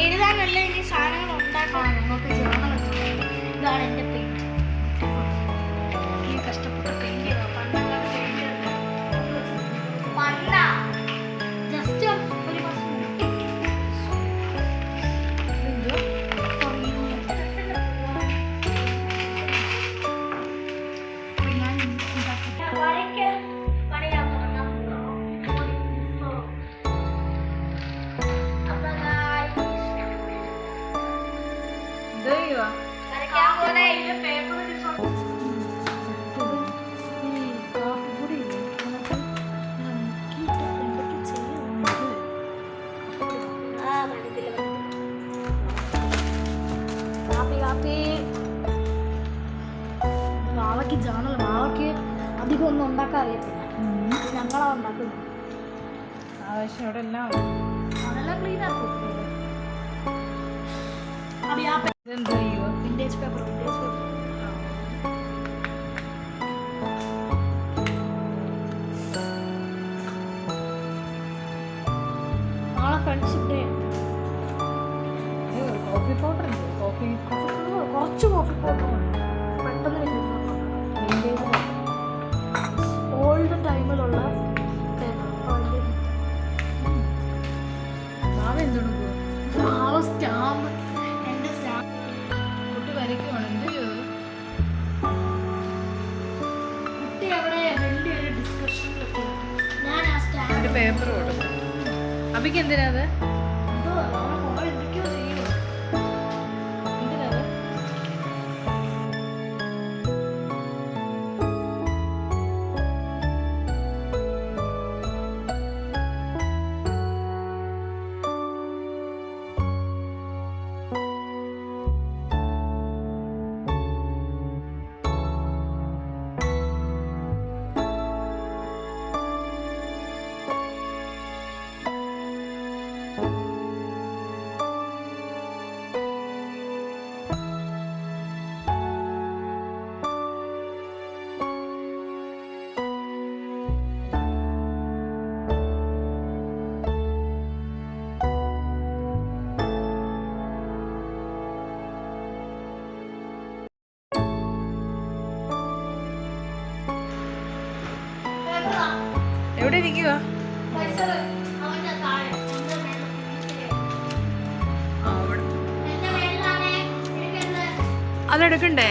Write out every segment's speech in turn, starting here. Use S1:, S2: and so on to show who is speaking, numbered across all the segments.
S1: എഴുതാനല്ല ഇനി സാധനങ്ങൾ ഉണ്ടാക്കാൻ ഇതാണ് എന്റെ
S2: കാപ്പി. വാവയ്ക്ക് ജാണൽ വാവയ്ക്ക് അധികം ഒന്നും ഉണ്ടാക്കാൻ അറിയത്തില്ല ഞങ്ങളാ ഉണ്ടാക്കുന്നത്.
S3: ആവശ്യം എല്ലാം
S2: അതെല്ലാം ക്ലീൻ ആക്കും.
S3: ഇതെന്ത് ചെയ്യുവോ
S2: vintage paper vintage paper friendship day
S3: coffee powder ഉണ്ട് കോഫി
S2: കുറച്ച് കോഫി പൗഡർ പെട്ടെന്ന് ഓൾഡ് ടൈമിലുള്ള പേപ്പർ
S3: മാവ് എന്തുകൊണ്ടു
S2: ആ സ്റ്റാമ്പ് എന്റെ സ്റ്റാമ്പ്
S3: കുട്ടി വരയ്ക്കുവാണ്. എന്ത് ചെയ്തു
S2: കുട്ടി അവിടെ വലിയൊരു ഡിസ്കഷനിലൊക്കെ ഞാൻ ആ സ്റ്റാമ്പ്
S3: പേപ്പർ കൊടുക്കും അബിക്ക് എന്തിനാ അത്?
S1: മേലാണ് ഇരിക്കുക.
S3: അതെടുക്കണ്ടേ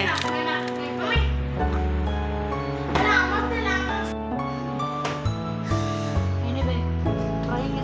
S2: എനിക്ക്
S1: ട്രൈങ്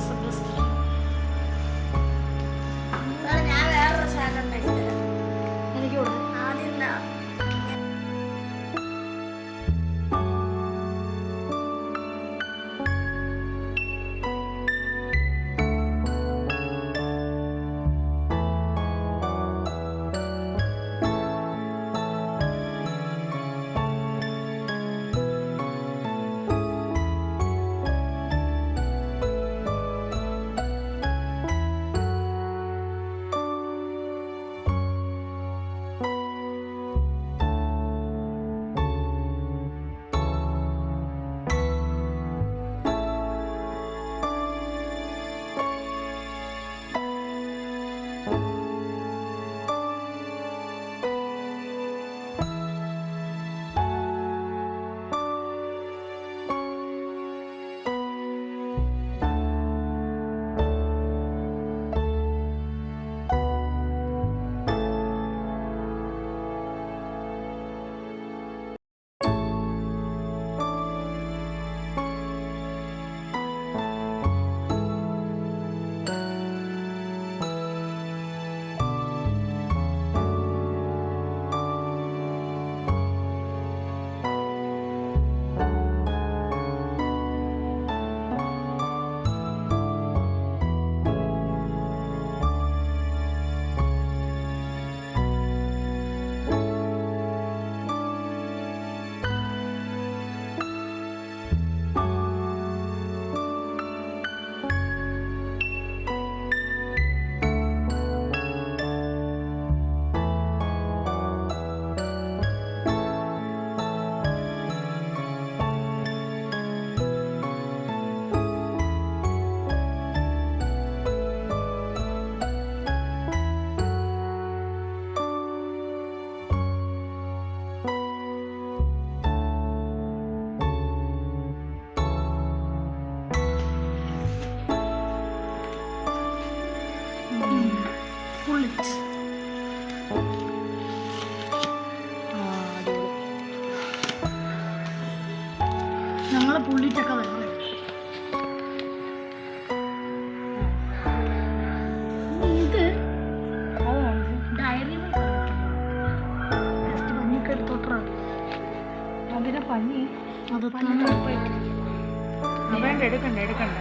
S2: ഞങ്ങളെ പുള്ളിട്ടൊക്കെ വെള്ളം ഇത് ഡയറി ജസ്റ്റ് പഞ്ഞിയൊക്കെ എടുത്തോട്ടാണ്
S3: അതിനെ പഞ്ഞി
S2: അത്
S3: എടുക്കണ്ട എടുക്കണ്ട.